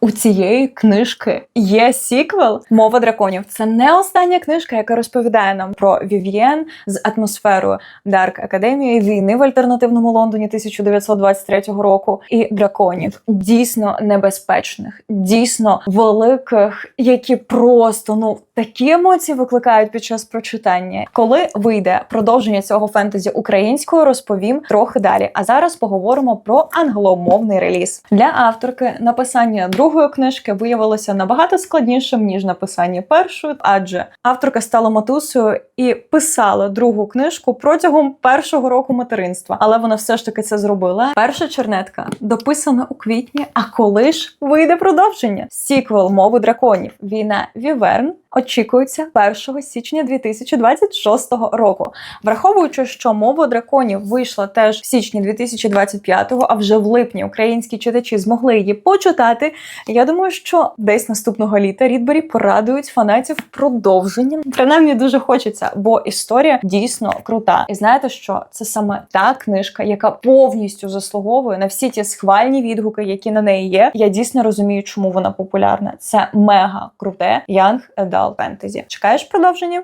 у цієї книжки є сіквел Мова драконів. Це не остання книжка, яка розповідає нам про Вів'єн з атмосферою Дарк Академії війни в альтернативному Лондоні 1923 року і драконів дійсно небезпечних, дійсно великих, які просто ну такі емоції викликають під час прочитання. Коли вийде продовження цього фентезі українською, розповім трохи далі. А зараз поговоримо про англомовний реліз для авторки. Написання другої книжки виявилося набагато складнішим ніж написання першої, адже авторка стала матусею і писала другу книжку протягом першого року материнства, але вона все ж таки це зробила. Перша чернетка дописана у квітні. А коли ж вийде продовження? Сіквел мови драконів. Війна Віверн. Очікується 1 січня 2026 року, враховуючи, що мова драконів вийшла теж в січні 2025-го, а вже в липні українські читачі змогли її почитати. Я думаю, що десь наступного літа Рідбері порадують фанатів продовженням. Принаймні дуже хочеться, бо історія дійсно крута. І знаєте, що це саме та книжка, яка повністю заслуговує на всі ті схвальні відгуки, які на неї є. Я дійсно розумію, чому вона популярна. Це мега круте Young Adult Fantasy. Чекаєш продовження?